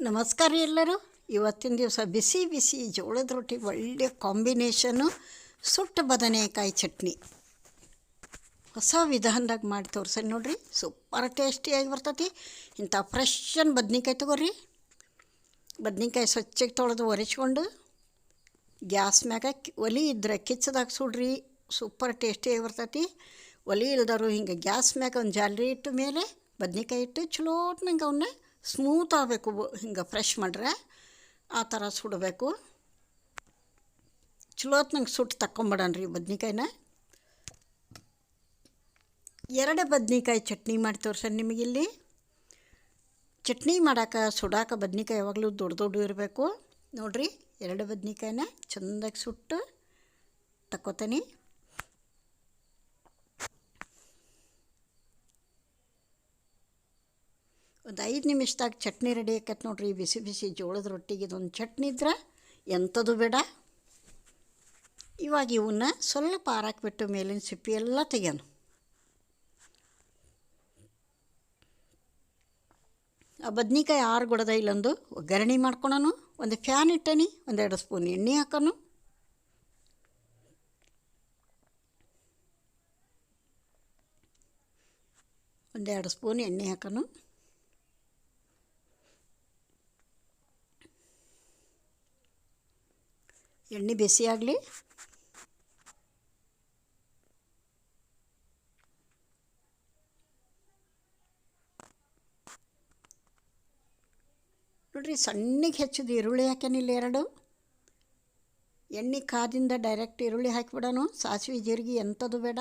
ನಮಸ್ಕಾರ ಎಲ್ಲರೂ. ಇವತ್ತಿನ ದಿವಸ ಬಿಸಿ ಬಿಸಿ ಜೋಳದ ರೊಟ್ಟಿ ಒಳ್ಳೆಯ ಕಾಂಬಿನೇಷನ್ನು ಸುಟ್ಟ ಬದನೆಕಾಯಿ ಚಟ್ನಿ. ಹೊಸ ವಿಧಾನದಾಗ ಮಾಡಿ ತೋರಿಸಿ ನೋಡ್ರಿ ಸೂಪರ್ ಟೇಸ್ಟಿಯಾಗಿ ಬರ್ತೈತಿ. ಇಂಥ ಫ್ರೆಶನ್ ಬದ್ನಿಕಾಯಿ ತಗೋರಿ. ಬದ್ನಿಕಾಯಿ ಸ್ವಚ್ಛಕ್ಕೆ ತೊಳೆದು ಒರೆಸ್ಕೊಂಡು ಗ್ಯಾಸ್ ಮ್ಯಾಗ ಒಲಿ ಇದ್ರೆ ಕಿಚ್ಚದಾಗ ಸುಡ್ರಿ ಸೂಪರ್ ಟೇಸ್ಟಿಯಾಗಿ ಬರ್ತೈತಿ. ಒಲಿ ಇಲ್ದರು ಹಿಂಗೆ ಗ್ಯಾಸ್ ಮ್ಯಾಗ ಒಂದು ಜಾಲರಿ ಇಟ್ಟು ಮೇಲೆ ಬದ್ನಿಕಾಯಿ ಇಟ್ಟು ಚಲೋಟ್ನಂಗೆ ಅವನ್ನ ಸ್ಮೂತ್ ಆಗಬೇಕು ಹಿಂಗೆ ಫ್ರೆಶ್ ಮಾಡ್ರೆ, ಆ ಥರ ಸುಡಬೇಕು. ಚಲೋತ್ನಂಗೆ ಸುಟ್ಟು ತಕ್ಕೊಂಬಿಡಣ್ರಿ ಬದ್ನಿಕಾಯಿನ. ಎರಡು ಬದ್ನಿಕಾಯಿ ಚಟ್ನಿ ಮಾಡಿ ತೋರ್ಸನ್ ನಿಮಗಿಲ್ಲಿ. ಚಟ್ನಿ ಮಾಡೋಕೆ, ಸುಡಾಕ ಬದ್ನಿಕಾಯಿ ಯಾವಾಗಲೂ ದೊಡ್ಡ ದೊಡ್ಡ ಇರಬೇಕು. ನೋಡಿರಿ, ಎರಡು ಬದ್ನಿಕಾಯಿನ ಚೆಂದಾಗಿ ಸುಟ್ಟು ತಕ್ಕೋತೀನಿ. ಒಂದು ಐದು ನಿಮಿಷದಾಗ ಚಟ್ನಿ ರೆಡಿ ಆಕೈತೆ ನೋಡ್ರಿ, ಬಿಸಿ ಬಿಸಿ ಜೋಳದ ರೊಟ್ಟಿಗೆ ಇದೊಂದು ಚಟ್ನಿ ಇದ್ರೆ, ಎಂಥದ್ದು ಬೇಡ. ಇವಾಗ ಇವನ್ನ ಸ್ವಲ್ಪ ಹಾರಾಕ್ಬಿಟ್ಟು ಮೇಲಿನ ಸಿಪ್ಪಿ ಎಲ್ಲ ತೆಗೆಯೋನು ಆ ಬದ್ನಿಕಾಯಿ ಆರು ಗೊಡದ ಇಲ್ಲೊಂದು ಒಗ್ಗರಣೆ ಮಾಡ್ಕೊಳೋನು ಒಂದು ಫ್ಯಾನ್ ಇಟ್ಟನಿ ಒಂದೆರಡು ಸ್ಪೂನ್ ಎಣ್ಣೆ ಹಾಕೋನು ಒಂದೆರಡು ಸ್ಪೂನ್ ಎಣ್ಣೆ ಹಾಕೋನು ಎಣ್ಣೆ ಬಿಸಿ ಆಗಲಿ. ನೋಡ್ರಿ, ಸಣ್ಣಗೆ ಹೆಚ್ಚಿದ ಈರುಳ್ಳಿ ಹಾಕ್ಯಾನಿಲ್ಲ ಎರಡು. ಎಣ್ಣೆ ಕಾದಿಂದ ಡೈರೆಕ್ಟ್ ಈರುಳ್ಳಿ ಹಾಕಿಬಿಡೋಣ ಸಾಸಿವೆ, ಜೀರಿಗೆ ಎಂಥದ್ದು ಬೇಡ.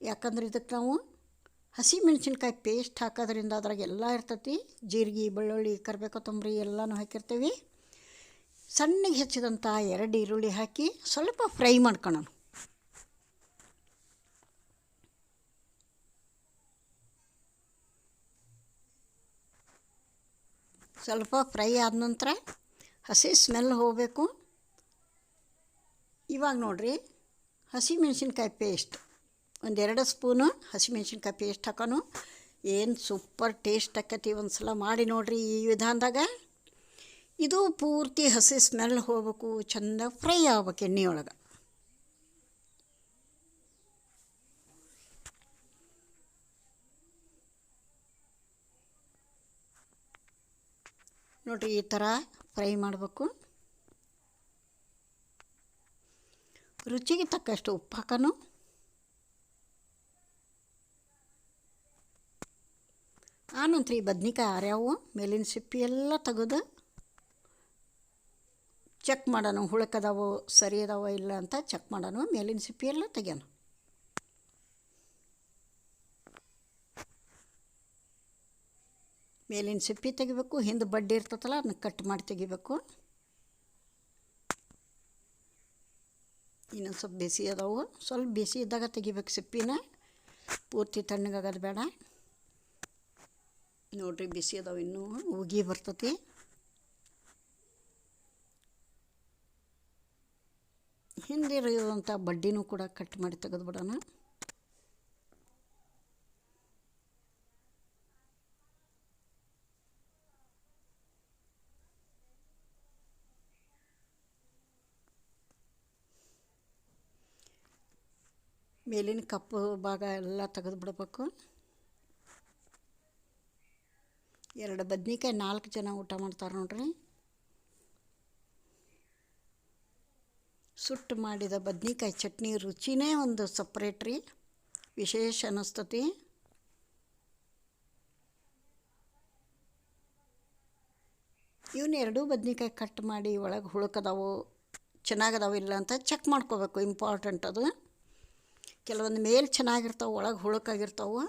ಯಾಕಂದ್ರೆ ಇದಕ್ಕೆ ನಾವು ಹಸಿ ಮೆಣಸಿನ್ಕಾಯಿ ಪೇಸ್ಟ್ ಹಾಕೋದ್ರಿಂದ ಅದ್ರಾಗೆಲ್ಲ ಇರ್ತೈತಿ. ಜೀರಿಗೆ, ಬೆಳ್ಳುಳ್ಳಿ ಕರಿಬೇವು ಕೊತ್ತಂಬರಿ ಎಲ್ಲನೂ ಹಾಕಿರ್ತೀವಿ. ಸಣ್ಣಗೆ ಹೆಚ್ಚಿದಂಥ ಎರಡು ಈರುಳ್ಳಿ ಹಾಕಿ ಸ್ವಲ್ಪ ಫ್ರೈ ಮಾಡ್ಕೊಳ್ಳೋಣ ಸ್ವಲ್ಪ ಫ್ರೈ ಆದ ನಂತರ ಹಸಿ ಸ್ಮೆಲ್ ಹೋಗಬೇಕು. ಇವಾಗ ನೋಡಿರಿ ಹಸಿ ಮೆಣಸಿನ್ಕಾಯಿ ಪೇಸ್ಟ್, ಒಂದೆರಡು ಸ್ಪೂನು ಹಸಿ ಮೆಣಸಿನ್ಕಾಯಿ ಪೇಸ್ಟ್ ಹಾಕೋನು ಏನು ಸೂಪರ್ ಟೇಸ್ಟ್ ಆಕತಿ ಒಂದು ಸಲ ಮಾಡಿ ನೋಡಿರಿ ಈ ವಿಧಾನದಾಗ. ಇದು ಪೂರ್ತಿ ಹಸಿ ಸ್ಮೆಲ್ ಹೋಗ್ಬೇಕು, ಚಂದ ಫ್ರೈ ಆಗ್ಬೇಕು ಎಣ್ಣೆಯೊಳಗೆ. ನೋಡಿ ಈ ಥರ ಫ್ರೈ ಮಾಡಬೇಕು. ರುಚಿಗೆ ತಕ್ಕಷ್ಟು ಉಪ್ಪು ಹಾಕೋನು ಆನಂತರ ಈ ಬದ್ನಿಕಾಯಿ ಆರ್ಯಾವು, ಮೇಲಿನ ಸಿಪ್ಪಿ ಎಲ್ಲ ತೆಗೆದು ಚೆಕ್ ಮಾಡೋಣ ಹುಳಕದಾವೋ ಸರಿ ಅದಾವೋ, ಇಲ್ಲ ಅಂತ ಚೆಕ್ ಮಾಡೋಣ, ಮೇಲಿನ ಸಿಪ್ಪಿ ಎಲ್ಲ ತೆಗ್ಯಾನ ಮೇಲಿನ ಸಿಪ್ಪಿ ತೆಗಿಬೇಕು, ಹಿಂದೆ ಬಡ್ಡಿ ಇರ್ತೈತಲ್ಲ, ಅದನ್ನ ಕಟ್ ಮಾಡಿ ತೆಗಿಬೇಕು. ಇನ್ನೊಂದು ಸ್ವಲ್ಪ ಬಿಸಿ ಅದಾವು. ಸ್ವಲ್ಪ ಬಿಸಿ ಇದ್ದಾಗ ತೆಗಿಬೇಕು ಸಿಪ್ಪಿನ. ಪೂರ್ತಿ ತಣ್ಣಗಾಗೋದು ಬೇಡ. ನೋಡಿರಿ ಬಿಸಿ ಅದಾವೆ ಇನ್ನೂ, ಉಗಿ ಬರ್ತತಿ. ಹಿಂದಿರೋಂಥ ಬಡ್ಡಿನೂ ಕೂಡ ಕಟ್ ಮಾಡಿ ತೆಗೆದುಬಿಡೋಣ ಮೇಲಿನ ಕಪ್ಪು ಭಾಗ ಎಲ್ಲ ತೆಗೆದು ಬಿಡಬೇಕು. ಎರಡು ಬದ್ನಿಕಾಯಿ ನಾಲ್ಕು ಜನ ಊಟ ಮಾಡ್ತಾರೆ ನೋಡ್ರಿ. ಸುಟ್ಟು ಮಾಡಿದ ಬದ್ನಿಕಾಯಿ ಚಟ್ನಿ ರುಚಿನೇ ಒಂದು ಸಪ್ರೇಟ್ ರೀ. ವಿಶೇಷ ಅನ್ನಿಸ್ತತಿ ಇವನ್ನ ಎರಡೂ ಬದ್ನಿಕಾಯಿ ಕಟ್ ಮಾಡಿ ಒಳಗೆ ಹುಳುಕದಾವು, ಚೆನ್ನಾಗದಾವು ಇಲ್ಲ ಅಂತ ಚೆಕ್ ಮಾಡ್ಕೋಬೇಕು ಇಂಪಾರ್ಟೆಂಟ್ ಅದು. ಕೆಲವೊಂದು ಮೇಲೆ ಚೆನ್ನಾಗಿರ್ತಾವೆ, ಒಳಗೆ ಹುಳುಕಾಗಿರ್ತಾವೆ.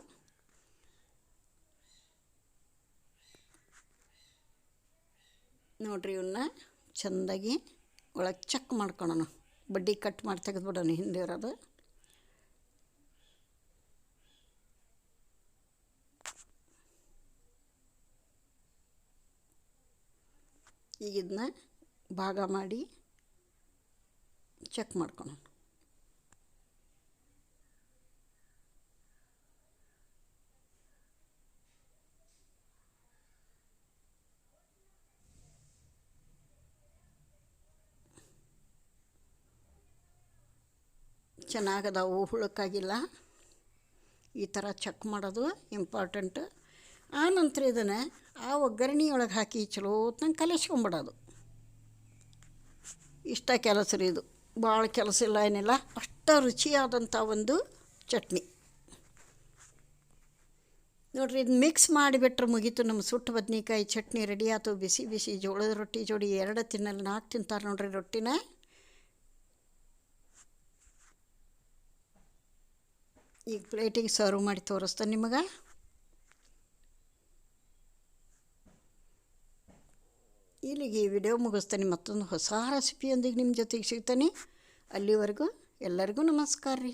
ನೋಡ್ರಿ ಇವನ್ನ ಚೆಂದಾಗಿ ಒಳಗೆ ಚೆಕ್ ಮಾಡ್ಕೊಳೋಣ. ಬಡ್ಡಿ ಕಟ್ ಮಾಡಿ ತೆಗೆದ್ಬಿಡೋಣ ಹಿಂದೆ ಇರೋದು. ಈಗ ಇದನ್ನ ಭಾಗ ಮಾಡಿ ಚೆಕ್ ಮಾಡ್ಕೊಳೋಣ. ಚೆನ್ನಾಗದಾವು ಹುಳಕ್ಕಾಗಿಲ್ಲ. ಈ ಥರ ಚೆಕ್ ಮಾಡೋದು ಇಂಪಾರ್ಟೆಂಟ್ ಆನಂತರ ಇದನ್ನು ಆ ಒಗ್ಗರಣೆಯೊಳಗೆ ಹಾಕಿ ಚಲೋ ತಂಗೆ ಕಲಿಸ್ಕೊಂಬಿಡೋದು. ಇಷ್ಟ ಕೆಲಸ ರೀ ಇದು. ಭಾಳ ಕೆಲಸ ಇಲ್ಲ ಏನಿಲ್ಲ. ಅಷ್ಟ ರುಚಿಯಾದಂಥ ಒಂದು ಚಟ್ನಿ. ನೋಡ್ರಿ ಇದು ಮಿಕ್ಸ್ ಮಾಡಿಬಿಟ್ರೆ ಮುಗೀತು ನಮ್ಮ ಸುಟ್ಟು ಬದನೇಕಾಯಿ ಚಟ್ನಿ ರೆಡಿ ಆಯ್ತು ಬಿಸಿ ಬಿಸಿ ಜೋಳದ ರೊಟ್ಟಿ ಜೋಡಿ ಎರಡು ತಿನ್ನಲ್ಲ ನಾಲ್ಕು ತಿಂತಾರೆ ನೋಡ್ರಿ ರೊಟ್ಟಿನ. ಈಗ ಪ್ಲೇಟಿಗೆ ಸರ್ವ್ ಮಾಡಿ ತೋರಿಸ್ತಾನೆ ನಿಮಗೆ. ಇಲ್ಲಿಗೆ ಈ ವಿಡಿಯೋ ಮುಗಿಸ್ತೇನೆ ಮತ್ತೊಂದು ಹೊಸ ರೆಸಿಪಿಯೊಂದಿಗೆ ನಿಮ್ಮ ಜೊತೆಗೆ ಸಿಗ್ತಾನೆ. ಅಲ್ಲಿವರೆಗೂ ಎಲ್ಲರಿಗೂ ನಮಸ್ಕಾರ ರೀ.